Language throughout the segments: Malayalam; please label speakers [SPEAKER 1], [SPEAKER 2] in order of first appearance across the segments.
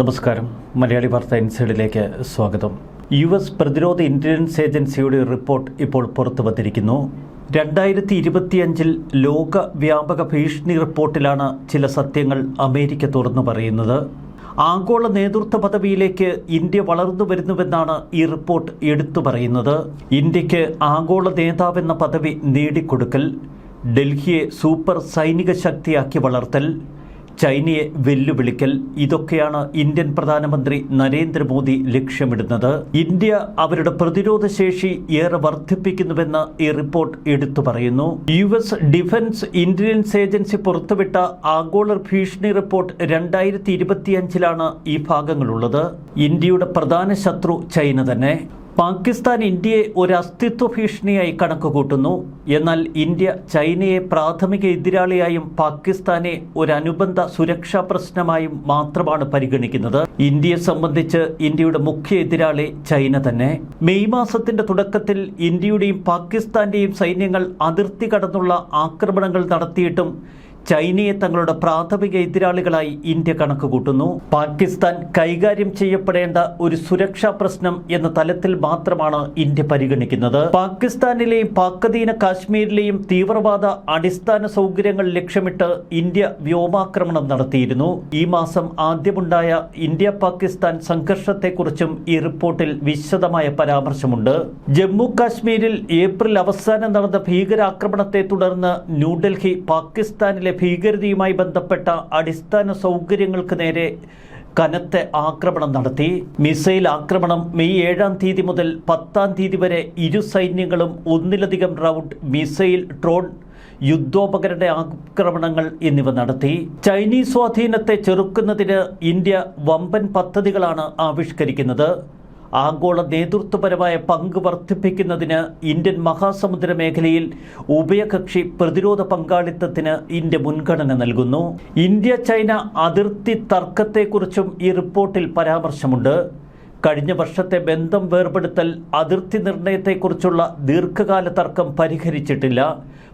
[SPEAKER 1] നമസ്കാരം. മലയാളി വാർത്ത ഇൻസൈഡിലേക്ക് സ്വാഗതം. യു എസ് പ്രതിരോധ ഇന്റലിജൻസ് ഏജൻസിയുടെ റിപ്പോർട്ട് ഇപ്പോൾ പുറത്തു വന്നിരിക്കുന്നു. രണ്ടായിരത്തി ഇരുപത്തിയഞ്ചിൽ ലോക വ്യാപക ഭീഷണി റിപ്പോർട്ടിലാണ് ചില സത്യങ്ങൾ അമേരിക്ക തുറന്നു പറയുന്നത്. ആഗോള നേതൃത്വ പദവിയിലേക്ക് ഇന്ത്യ വളർന്നു വരുന്നുവെന്നാണ് ഈ റിപ്പോർട്ട് എടുത്തു പറയുന്നത്. ഇന്ത്യയ്ക്ക് ആഗോള നേതാവെന്ന പദവി നേടിക്കൊടുക്കൽ ഡൽഹിയെ സൂപ്പർ സൈനിക ശക്തിയാക്കി വളർത്തൽ ചൈനയെ വെല്ലുവിളിക്കൽ. ഇതൊക്കെയാണ് ഇന്ത്യൻ പ്രധാനമന്ത്രി നരേന്ദ്രമോദി ലക്ഷ്യമിടുന്നത്. ഇന്ത്യ അവരുടെ പ്രതിരോധ ശേഷി ഏറെ വർദ്ധിപ്പിക്കുന്നുവെന്ന് ഈ റിപ്പോർട്ട് എടുത്തു പറയുന്നു. U S defence intelligence agency പുറത്തുവിട്ട ആഗോള ഭീഷണി റിപ്പോർട്ട് രണ്ടായിരത്തി ഇരുപത്തിയഞ്ചിലാണ് ഈ ഭാഗങ്ങളുള്ളത്. ഇന്ത്യയുടെ പ്രധാന ശത്രു ചൈന തന്നെ. പാകിസ്ഥാൻ ഇന്ത്യയെ ഒരു അസ്തിത്വ ഭീഷണിയായി കണക്കുകൂട്ടുന്നു. എന്നാൽ ഇന്ത്യ ചൈനയെ പ്രാഥമിക എതിരാളിയായും പാകിസ്ഥാനെ ഒരു അനുബന്ധ സുരക്ഷാ പ്രശ്നമായും മാത്രമാണ് പരിഗണിക്കുന്നത്. ഇന്ത്യയെ സംബന്ധിച്ച് ഇന്ത്യയുടെ മുഖ്യ എതിരാളി ചൈന തന്നെ. മെയ് മാസത്തിന്റെ തുടക്കത്തിൽ ഇന്ത്യയുടെയും പാകിസ്ഥാന്റെയും സൈന്യങ്ങൾ അതിർത്തി കടന്നുള്ള ആക്രമണങ്ങൾ നടത്തിയിട്ടും ചൈനയെ തങ്ങളുടെ പ്രാഥമിക എതിരാളികളായി ഇന്ത്യ കണക്കുകൂട്ടുന്നു. പാകിസ്ഥാൻ കൈകാര്യം ചെയ്യപ്പെടേണ്ട ഒരു സുരക്ഷാ പ്രശ്നം എന്ന തലത്തിൽ മാത്രമാണ് ഇന്ത്യ പരിഗണിക്കുന്നത്. പാകിസ്ഥാനിലെയും പാക്കധീന കാശ്മീരിലെയും തീവ്രവാദ അടിസ്ഥാന സൗകര്യങ്ങൾ ലക്ഷ്യമിട്ട് ഇന്ത്യ വ്യോമാക്രമണം നടത്തിയിരുന്നു. ഈ മാസം ആദ്യമുണ്ടായ ഇന്ത്യ പാകിസ്ഥാൻ സംഘർഷത്തെക്കുറിച്ചും ഈ റിപ്പോർട്ടിൽ വിശദമായ പരാമർശമുണ്ട്. ജമ്മു കാശ്മീരിൽ ഏപ്രിൽ അവസാനം നടന്ന ഭീകരാക്രമണത്തെ തുടർന്ന് ന്യൂഡൽഹി പാകിസ്ഥാനിലെ ഭീകരതയുമായി ബന്ധപ്പെട്ട അടിസ്ഥാന സൗകര്യങ്ങൾക്ക് നേരെ കനത്ത ആക്രമണം നടത്തി. മിസൈൽ ആക്രമണം മെയ് ഏഴാം തീയതി മുതൽ പത്താം തീയതി വരെ ഇരു സൈന്യങ്ങളും ഒന്നിലധികം റൗണ്ട് മിസൈൽ ഡ്രോൺ യുദ്ധോപകരണ ആക്രമണങ്ങൾ എന്നിവ നടത്തി. ചൈനീസ് സ്വാധീനത്തെ ചെറുക്കുന്നതിന് ഇന്ത്യ വമ്പൻ പദ്ധതികളാണ് ആവിഷ്കരിക്കുന്നത്. ആഗോള നേതൃത്വപരമായ പങ്ക് വർദ്ധിപ്പിക്കുന്നതിന് ഇന്ത്യൻ മഹാസമുദ്ര മേഖലയിൽ ഉഭയകക്ഷി പ്രതിരോധ പങ്കാളിത്തത്തിന് ഇന്ത്യ മുൻഗണന നൽകുന്നു. ഇന്ത്യ ചൈന അതിർത്തി തർക്കത്തെക്കുറിച്ചും ഈ റിപ്പോർട്ടിൽ പരാമർശമുണ്ട്. കഴിഞ്ഞ വർഷത്തെ ബന്ധം വേർപെടുത്തൽ അതിർത്തി നിർണയത്തെക്കുറിച്ചുള്ള ദീർഘകാല തർക്കം പരിഹരിച്ചിട്ടില്ല.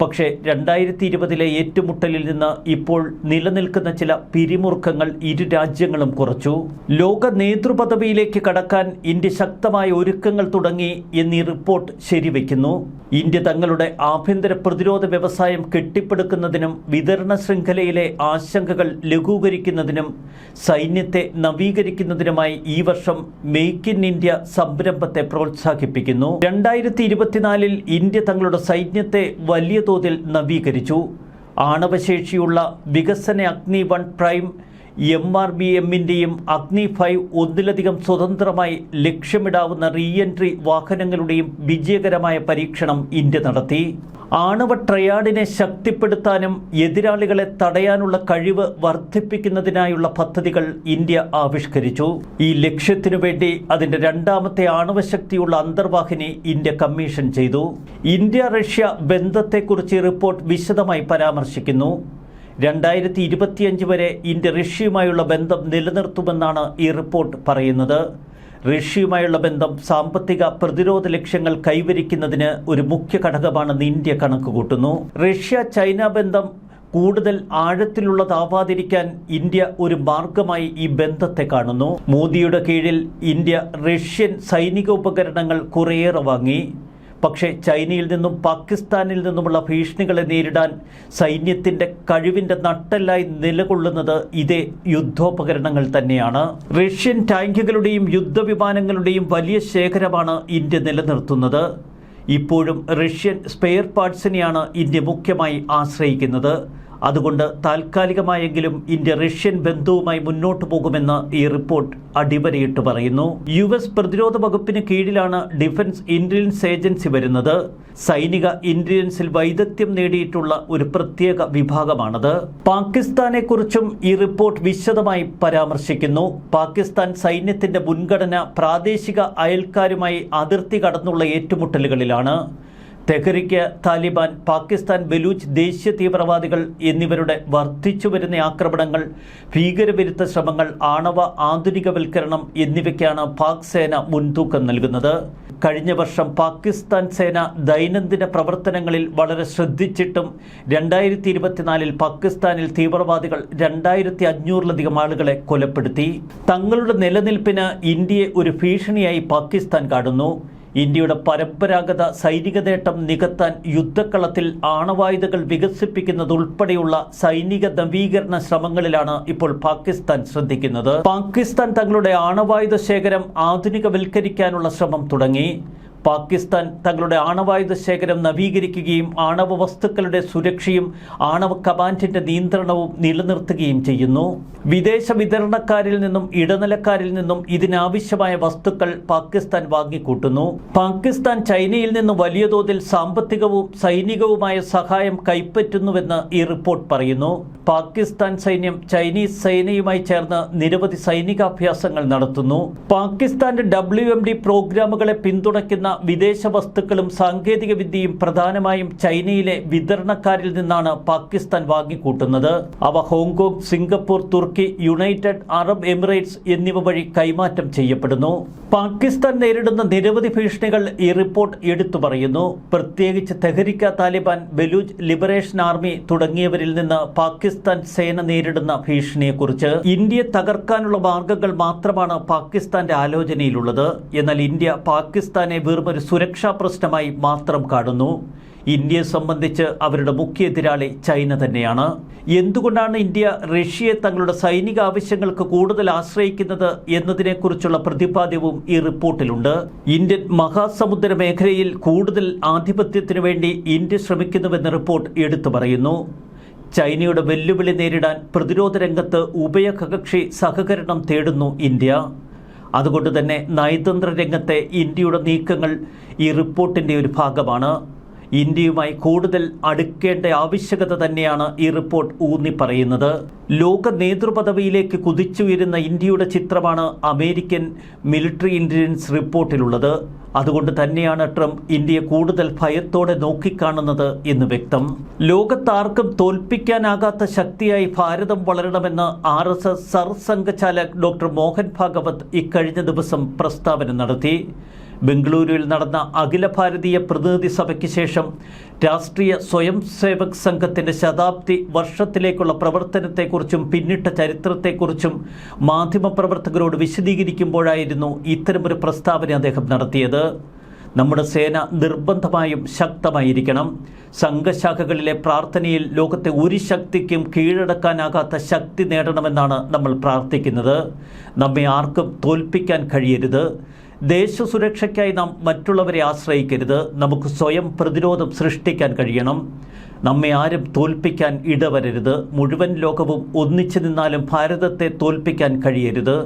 [SPEAKER 1] പക്ഷേ രണ്ടായിരത്തി ഇരുപതിലെ ഏറ്റുമുട്ടലിൽ നിന്ന് ഇപ്പോൾ നിലനിൽക്കുന്ന ചില പിരിമുറുക്കങ്ങൾ ഇരു രാജ്യങ്ങളും കുറച്ചു. ലോക നേതൃപദവിയിലേക്ക് കടക്കാൻ ഇന്ത്യ ശക്തമായ ഒരുക്കങ്ങൾ തുടങ്ങി എന്നീ റിപ്പോർട്ട് ശരിവയ്ക്കുന്നു ഇന്ത്യ തങ്ങളുടെ ആഭ്യന്തര പ്രതിരോധ വ്യവസായം കെട്ടിപ്പടുക്കുന്നതിനും വിതരണ ശൃംഖലയിലെ ആശങ്കകൾ ലഘൂകരിക്കുന്നതിനും സൈന്യത്തെ നവീകരിക്കുന്നതിനുമായി ഈ വർഷം മെയ്ക്ക് ഇൻ ഇന്ത്യ സംരംഭത്തെ പ്രോത്സാഹിപ്പിക്കുന്നു. രണ്ടായിരത്തി ഇരുപത്തിനാലിൽ ഇന്ത്യ തങ്ങളുടെ സൈന്യത്തെ വലിയ തോതിൽ നവീകരിച്ചു. ആണവശേഷിയുള്ള വികസന Agni one prime M R B എമ്മിന്റെയും Agni five ഒന്നിലധികം സ്വതന്ത്രമായി ലക്ഷ്യമിടാവുന്ന റീഎൻട്രി വാഹനങ്ങളുടെയും വിജയകരമായ പരീക്ഷണം ഇന്ത്യ നടത്തി. ആണവ ട്രയാഡിനെ ശക്തിപ്പെടുത്താനും എതിരാളികളെ തടയാനുള്ള കഴിവ് വർദ്ധിപ്പിക്കുന്നതിനായുള്ള പദ്ധതികൾ ഇന്ത്യ ആവിഷ്കരിച്ചു. ഈ ലക്ഷ്യത്തിനു വേണ്ടി അതിന്റെ രണ്ടാമത്തെ ആണവശക്തിയുള്ള അന്തർവാഹിനി ഇന്ത്യ കമ്മീഷൻ ചെയ്തു. ഇന്ത്യ റഷ്യ ബന്ധത്തെക്കുറിച്ച് റിപ്പോർട്ട് വിശദമായി പരാമർശിക്കുന്നു. രണ്ടായിരത്തി ഇരുപത്തിയഞ്ച് വരെ ഇന്ത്യ റഷ്യയുമായുള്ള ബന്ധം നിലനിർത്തുമെന്നാണ് ഈ റിപ്പോർട്ട് പറയുന്നത്. റഷ്യയുമായുള്ള ബന്ധം സാമ്പത്തിക പ്രതിരോധ ലക്ഷ്യങ്ങൾ കൈവരിക്കുന്നതിന് ഒരു മുഖ്യ ഘടകമാണെന്ന് ഇന്ത്യ കണക്കുകൂട്ടുന്നു. റഷ്യ ചൈന ബന്ധം കൂടുതൽ ആഴത്തിലുള്ളതാവാതിരിക്കാൻ ഇന്ത്യ ഒരു മാർഗമായി ഈ ബന്ധത്തെ കാണുന്നു. മോദിയുടെ കീഴിൽ ഇന്ത്യ റഷ്യൻ സൈനിക ഉപകരണങ്ങൾ കുറേയേറെ വാങ്ങി. പക്ഷേ ചൈനയിൽ നിന്നും പാകിസ്ഥാനിൽ നിന്നുമുള്ള ഭീഷണികളെ നേരിടാൻ സൈന്യത്തിന്റെ കഴിവിന്റെ നട്ടെല്ലായി നിലകൊള്ളുന്നത് ഇതേ യുദ്ധോപകരണങ്ങൾ തന്നെയാണ്. റഷ്യൻ ടാങ്കുകളുടെയും യുദ്ധവിമാനങ്ങളുടെയും വലിയ ശേഖരമാണ് ഇന്ത്യ നിലനിർത്തുന്നത്. ഇപ്പോഴും റഷ്യൻ സ്പെയർ പാർട്സിനെയാണ് ഇന്ത്യ മുഖ്യമായി ആശ്രയിക്കുന്നത്. അതുകൊണ്ട് താൽക്കാലികമായെങ്കിലും ഇന്ത്യ റഷ്യൻ ബന്ധവുമായി മുന്നോട്ടു പോകുമെന്ന് ഈ റിപ്പോർട്ട് അടിവരയിട്ട് പറയുന്നു. യു എസ് പ്രതിരോധ വകുപ്പിന് കീഴിലാണ് ഡിഫൻസ് ഇന്റലിജൻസ് ഏജൻസി വരുന്നത്. സൈനിക ഇന്റലിജൻസിൽ വൈദഗ്ധ്യം നേടിയിട്ടുള്ള ഒരു പ്രത്യേക വിഭാഗമാണത്. പാകിസ്ഥാനെ കുറിച്ചും ഈ റിപ്പോർട്ട് വിശദമായി പരാമർശിക്കുന്നു. പാകിസ്ഥാൻ സൈന്യത്തിന്റെ മുൻഗണന പ്രാദേശിക അയൽക്കാരുമായി അതിർത്തി കടന്നുള്ള ഏറ്റുമുട്ടലുകളിലാണ്. തെഹരിക്ക് താലിബാൻ പാകിസ്ഥാൻ ബലൂച്ച് ദേശീയ തീവ്രവാദികൾ എന്നിവരുടെ വർദ്ധിച്ചു വരുന്ന ആക്രമണങ്ങൾ ഭീകരവിരുദ്ധ ശ്രമങ്ങൾ ആണവ ആധുനികവൽക്കരണം എന്നിവയ്ക്കാണ് പാക് സേന മുൻതൂക്കം നൽകുന്നത്. കഴിഞ്ഞ വർഷം പാകിസ്ഥാൻ സേന ദൈനംദിന പ്രവർത്തനങ്ങളിൽ വളരെ ശ്രദ്ധിച്ചിട്ടും രണ്ടായിരത്തി ഇരുപത്തിനാലിൽ പാകിസ്ഥാനിൽ തീവ്രവാദികൾ രണ്ടായിരത്തി അഞ്ഞൂറിലധികം ആളുകളെ കൊലപ്പെടുത്തി. തങ്ങളുടെ നിലനിൽപ്പിന് ഇന്ത്യയെ ഒരു ഭീഷണിയായി പാകിസ്ഥാൻ കാണുന്നു. ഇന്ത്യയുടെ പരമ്പരാഗത സൈനിക നേട്ടം നികത്താൻ യുദ്ധക്കളത്തിൽ ആണവായുധകൾ വികസിപ്പിക്കുന്നതുൾപ്പെടെയുള്ള സൈനിക നവീകരണ ശ്രമങ്ങളിലാണ് ഇപ്പോൾ പാകിസ്ഥാൻ ശ്രദ്ധിക്കുന്നത്. പാകിസ്ഥാൻ തങ്ങളുടെ ആണവായുധ ശേഖരം ആധുനികവൽക്കരിക്കാനുള്ള ശ്രമം തുടങ്ങി. പാകിസ്ഥാൻ തങ്ങളുടെ ആണവായുധ ശേഖരം നവീകരിക്കുകയും ആണവ വസ്തുക്കളുടെ സുരക്ഷയും ആണവ കമാൻഡിന്റെ നിയന്ത്രണവും നിലനിർത്തുകയും ചെയ്യുന്നു. വിദേശ വിതരണക്കാരിൽ നിന്നും ഇടനിലക്കാരിൽ നിന്നും ഇതിനാവശ്യമായ വസ്തുക്കൾ പാകിസ്ഥാൻ വാങ്ങിക്കൂട്ടുന്നു. പാകിസ്ഥാൻ ചൈനയിൽ നിന്ന് വലിയ തോതിൽ സാമ്പത്തികവും സൈനികവുമായ സഹായം കൈപ്പറ്റുന്നുവെന്ന് ഈ റിപ്പോർട്ട് പറയുന്നു. പാകിസ്ഥാൻ സൈന്യം ചൈനീസ് സേനയുമായി ചേർന്ന് നിരവധി സൈനികാഭ്യാസങ്ങൾ നടത്തുന്നു. പാകിസ്ഥാന്റെ ഡബ്ല്യു എം ഡി പ്രോഗ്രാമുകളെ പിന്തുണയ്ക്കുന്ന വിദേശ വസ്തുക്കളും സാങ്കേതിക വിദ്യയും പ്രധാനമായും ചൈനയിലെ വിതരണക്കാരിൽ നിന്നാണ് പാകിസ്ഥാൻ വാങ്ങിക്കൂട്ടുന്നത്. അവ ഹോങ്കോങ് സിംഗപ്പൂർ തുർക്കി യുണൈറ്റഡ് അറബ് എമിറേറ്റ്സ് എന്നിവ വഴി കൈമാറ്റം ചെയ്യപ്പെടുന്നു. പാകിസ്ഥാൻ നേരിടുന്ന നിരവധി ഭീഷണികൾ ഈ റിപ്പോർട്ട് എടുത്തു പറയുന്നു. പ്രത്യേകിച്ച് തെഹരിക്ക താലിബാൻ ബലൂജ് ലിബറേഷൻ ആർമി തുടങ്ങിയവരിൽ നിന്ന് പാകിസ്ഥാൻ സേന നേരിടുന്ന ഭീഷണിയെക്കുറിച്ച്. ഇന്ത്യ തകർക്കാനുള്ള മാർഗങ്ങൾ മാത്രമാണ് പാകിസ്ഥാന്റെ ആലോചനയിലുള്ളത്. എന്നാൽ ഇന്ത്യ പാകിസ്ഥാനെ വെറും ഒരു സുരക്ഷാ പ്രശ്നമായി മാത്രം കാണുന്നു. ഇന്ത്യയെ സംബന്ധിച്ച് അവരുടെ മുഖ്യ എതിരാളി ചൈന തന്നെയാണ്. എന്തുകൊണ്ടാണ് ഇന്ത്യ റഷ്യയെ തങ്ങളുടെ സൈനിക ആവശ്യങ്ങൾക്ക് കൂടുതൽ ആശ്രയിക്കുന്നത് എന്നതിനെക്കുറിച്ചുള്ള പ്രതിപാദ്യവും ഈ റിപ്പോർട്ടിലുണ്ട്. ഇന്ത്യൻ മഹാസമുദ്ര മേഖലയിൽ കൂടുതൽ ആധിപത്യത്തിനു വേണ്ടി ഇന്ത്യ ശ്രമിക്കുന്നുവെന്ന് റിപ്പോർട്ട് എടുത്തു പറയുന്നു. ചൈനയുടെ വെല്ലുവിളി നേരിടാൻ പ്രതിരോധ രംഗത്ത് ഉഭയകക്ഷി സഹകരണം തേടുന്നു ഇന്ത്യ. അതുകൊണ്ട് തന്നെ നയതന്ത്ര രംഗത്തെ ഇന്ത്യയുടെ നീക്കങ്ങൾ ഈ റിപ്പോർട്ടിന്റെ ഒരു ഭാഗമാണ്. ഇന്ത്യയുമായി കൂടുതൽ അടുക്കേണ്ട ആവശ്യകത തന്നെയാണ് ഈ റിപ്പോർട്ട് ഊന്നി പറയുന്നത് ലോക നേതൃപദവിയിലേക്ക് കുതിച്ചുയരുന്ന ഇന്ത്യയുടെ ചിത്രമാണ് അമേരിക്കൻ മിലിറ്ററി ഇന്റലിജൻസ് റിപ്പോർട്ടിലുള്ളത്. അതുകൊണ്ട് തന്നെയാണ് ട്രംപ് ഇന്ത്യയെ കൂടുതൽ ഭയത്തോടെ നോക്കിക്കാണുന്നത് എന്ന് വ്യക്തം. ലോകത്താർക്കും തോൽപ്പിക്കാനാകാത്ത ശക്തിയായി ഭാരതം വളരണമെന്ന് R S S Sarsanghchalak doctor Mohan Bhagwat ഇക്കഴിഞ്ഞ ദിവസം പ്രസ്താവന നടത്തി. ബംഗളൂരുവിൽ നടന്ന അഖില ഭാരതീയ പ്രതിനിധി സഭയ്ക്ക് ശേഷം രാഷ്ട്രീയ സ്വയം സേവക് സംഘത്തിന്റെ ശതാബ്ദി വർഷത്തിലേക്കുള്ള പ്രവർത്തനത്തെക്കുറിച്ചും പിന്നിട്ട ചരിത്രത്തെക്കുറിച്ചും മാധ്യമപ്രവർത്തകരോട് വിശദീകരിക്കുമ്പോഴായിരുന്നു ഇത്തരമൊരു പ്രസ്താവന അദ്ദേഹം നടത്തിയത്. നമ്മുടെ സേന നിർബന്ധമായും ശക്തമായിരിക്കണം. സംഘശാഖകളിലെ പ്രാർത്ഥനയിൽ ലോകത്തെ ഒരു ശക്തിക്കും കീഴടക്കാനാകാത്ത ശക്തി നേടണമെന്നാണ് നമ്മൾ പ്രാർത്ഥിക്കുന്നത്. നമ്മെ ആർക്കും തോൽപ്പിക്കാൻ കഴിയരുത്. ദേശസുരക്ഷയ്ക്കായി നാം മറ്റുള്ളവരെ ആശ്രയിക്കരുത്. നമുക്ക് സ്വയം പ്രതിരോധം സൃഷ്ടിക്കാൻ കഴിയണം. നമ്മെ ആരും തോൽപ്പിക്കാൻ ഇടവരരുത്. മുഴുവൻ ലോകവും ഒന്നിച്ചു നിന്നാലും ഭാരതത്തെ തോൽപ്പിക്കാൻ കഴിയരുത്.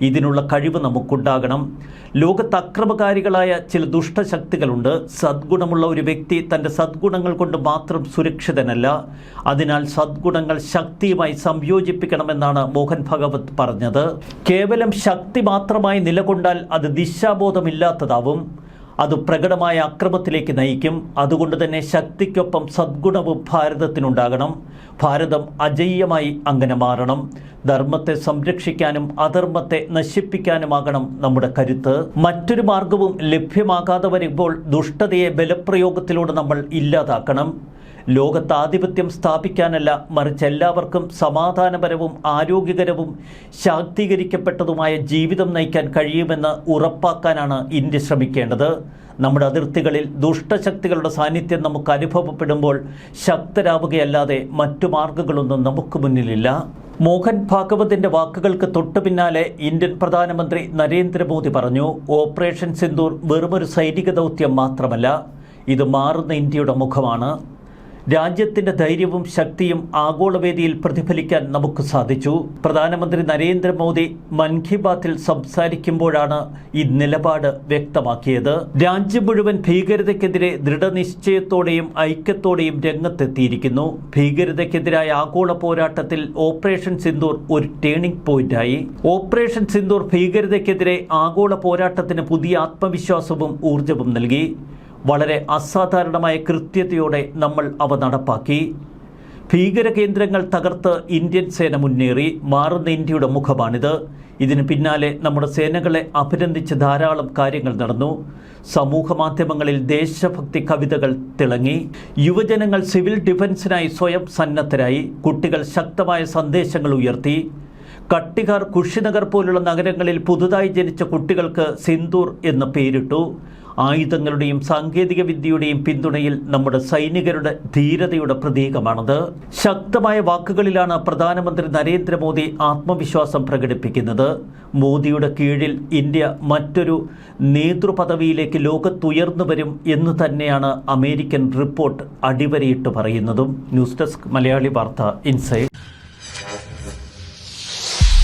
[SPEAKER 1] ഇതിനുള്ള കഴിവ് നമുക്കുണ്ടാകണം. ലോകത്ത് അക്രമകാരികളായ ചില ദുഷ്ടശക്തികളുണ്ട്. സദ്ഗുണമുള്ള ഒരു വ്യക്തി തന്റെ സദ്ഗുണങ്ങൾ കൊണ്ട് മാത്രം സുരക്ഷിതനല്ല. അതിനാൽ സദ്ഗുണങ്ങൾ ശക്തിയുമായി സംയോജിപ്പിക്കണമെന്നാണ് മോഹൻ ഭഗവത് പറഞ്ഞത്. കേവലം ശക്തി മാത്രമായി നിലകൊണ്ടാൽ അത് ദിശാബോധമില്ലാത്തതാവും. അത് പ്രകടമായ അക്രമത്തിലേക്ക് നയിക്കും. അതുകൊണ്ട് തന്നെ ശക്തിക്കൊപ്പം സദ്ഗുണവും ഭാരതത്തിനുണ്ടാകണം. ഭാരതം അജയ്യമായി അങ്ങനെ മാറണം. ധർമ്മത്തെ സംരക്ഷിക്കാനും അധർമ്മത്തെ നശിപ്പിക്കാനുമാകണം നമ്മുടെ കരുത്ത്. മറ്റൊരു മാർഗവും ലഭ്യമാകാതെ വരുമ്പോൾ ദുഷ്ടതയെ ബലപ്രയോഗത്തിലൂടെ നമ്മൾ ഇല്ലാതാക്കണം. ലോകത്ത് ആധിപത്യം സ്ഥാപിക്കാനല്ല മറിച്ച് എല്ലാവർക്കും സമാധാനപരവും ആരോഗ്യകരവും ശാക്തീകരിക്കപ്പെട്ടതുമായ ജീവിതം നയിക്കാൻ കഴിയുമെന്ന് ഉറപ്പാക്കാനാണ് ഇന്ത്യ ശ്രമിക്കേണ്ടത്. നമ്മുടെ അതിർത്തികളിൽ ദുഷ്ടശക്തികളുടെ സാന്നിധ്യം നമുക്ക് അനുഭവപ്പെടുമ്പോൾ ശക്തരാവുകയല്ലാതെ മറ്റു മാർഗങ്ങളൊന്നും നമുക്ക് മുന്നിലില്ല. മോഹൻ ഭാഗവതിന്റെ വാക്കുകൾക്ക് തൊട്ടു പിന്നാലെ ഇന്ത്യൻ പ്രധാനമന്ത്രി നരേന്ദ്രമോദി പറഞ്ഞു ഓപ്പറേഷൻ സിന്ദൂർ വെറുമൊരു സൈനിക ദൗത്യം മാത്രമല്ല ഇത് മാറുന്ന ഇന്ത്യയുടെ മുഖമാണ്. രാജ്യത്തിന്റെ ധൈര്യവും ശക്തിയും ആഗോളവേദിയിൽ പ്രതിഫലിക്കാൻ നമുക്ക് സാധിച്ചു. പ്രധാനമന്ത്രി നരേന്ദ്രമോദി മൻ കി ബാത്തിൽ സംസാരിക്കുമ്പോഴാണ് ഈ നിലപാട് വ്യക്തമാക്കിയത്. രാജ്യം മുഴുവൻ ഭീകരതയ്ക്കെതിരെ ദൃഢനിശ്ചയത്തോടെയും ഐക്യത്തോടെയും രംഗത്തെത്തിയിരിക്കുന്നു. ഭീകരതയ്ക്കെതിരായ ആഗോള പോരാട്ടത്തിൽ ഓപ്പറേഷൻ സിന്ദൂർ ഒരു ടേണിംഗ് പോയിന്റായി. ഓപ്പറേഷൻ സിന്ദൂർ ഭീകരതയ്ക്കെതിരെ ആഗോള പോരാട്ടത്തിന് പുതിയ ആത്മവിശ്വാസവും ഊർജവും നൽകി. വളരെ അസാധാരണമായ കൃത്യതയോടെ നമ്മൾ അവ നടപ്പാക്കി. ഭീകര കേന്ദ്രങ്ങൾ തകർത്ത് ഇന്ത്യൻ സേന മുന്നേറി മാറുന്ന ഇന്ത്യയുടെ മുഖമാണിത്. ഇതിന് പിന്നാലെ നമ്മുടെ സേനകളെ അഭിനന്ദിച്ച് ധാരാളം കാര്യങ്ങൾ നടന്നു. സമൂഹ മാധ്യമങ്ങളിൽ ദേശഭക്തി കവിതകൾ തിളങ്ങി. യുവജനങ്ങൾ സിവിൽ ഡിഫൻസിനായി സ്വയം സന്നദ്ധരായി. കുട്ടികൾ ശക്തമായ സന്ദേശങ്ങൾ ഉയർത്തി. കട്ടികാർ കുഷിനഗർ പോലുള്ള നഗരങ്ങളിൽ പുതുതായി ജനിച്ച കുട്ടികൾക്ക് സിന്ദൂർ എന്ന് പേരിട്ടു. ആയുധങ്ങളുടെയും സാങ്കേതിക വിദ്യയുടെയും പിന്തുണയിൽ നമ്മുടെ സൈനികരുടെ ധീരതയുടെ പ്രതീകമാണത്. ശക്തമായ വാക്കുകളിലാണ് പ്രധാനമന്ത്രി നരേന്ദ്രമോദി ആത്മവിശ്വാസം പ്രകടിപ്പിക്കുന്നത്. മോദിയുടെ കീഴിൽ ഇന്ത്യ മറ്റൊരു നേതൃപദവിയിലേക്ക് ലോകത്തുയർന്നു വരും എന്ന് തന്നെയാണ് അമേരിക്കൻ റിപ്പോർട്ട് അടിവരയിട്ട് പറയുന്നതും. ന്യൂസ് ഡെസ്ക് മലയാളി വാർത്ത ഇൻസൈഡ്.